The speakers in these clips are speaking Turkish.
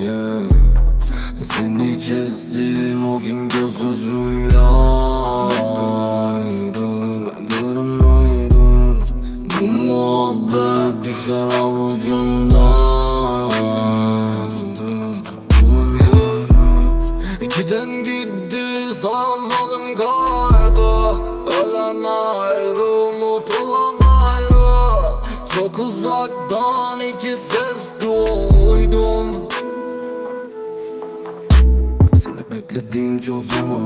Yeah. Seni kestim o gün göz ucuyla. Ayrı görünmüyorum Bu muhabbet düşer avucumdan. İkiden gitti sanmadım galiba. Ölen ayrı unutulan ayrı. Çok uzaktan iki ses beklediğim çok zaman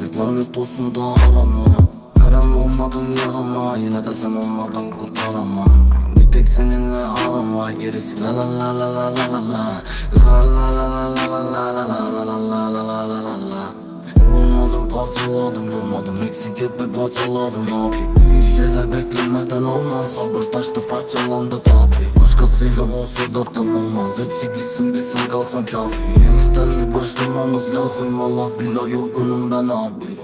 Bir lanet olsun da arama Karem olmadım ya ama Yine de sen olmadan kurtaramam Bir tek seninle arama Gerisi la la la la la la la la La la la la la la la la la la la la la la la Olmadım parçaladım durmadım Eksik hep bir parçaladım ne yapayım Bir şeyler beklemeden olmaz Sabır taştı parçalandı tabi Başkasıyla olsa da tamamaz Hepsi gitsin bitsin kalsam kafi Yeniden bir başlamamız lazım. Valla billah yorgunum ben abi.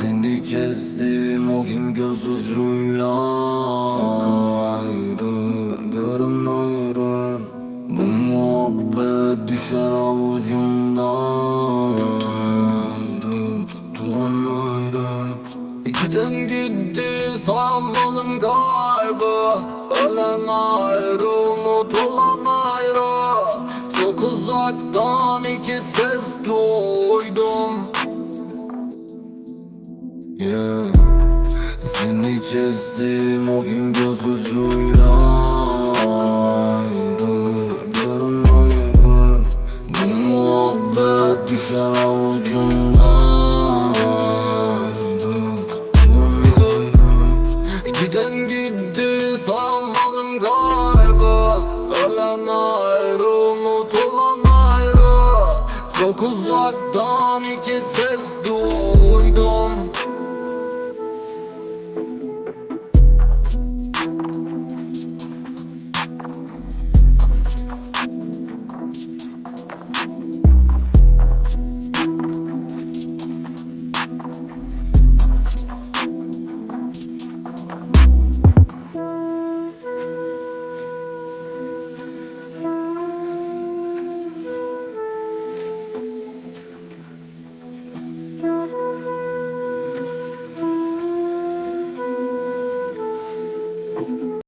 Seni kestim o gün göz ucuyla. Ayrı görünmüyorum Bu muhabbet düşer avucumdan. Tutamıyorum İkiden gitti sanmadım galiba Ölen ayrı unutulan ayrı Çok uzaktan iki ses duydum. Yeah. Seni kestim o gün göz ucuyla Çok uzaktan iki ses duydum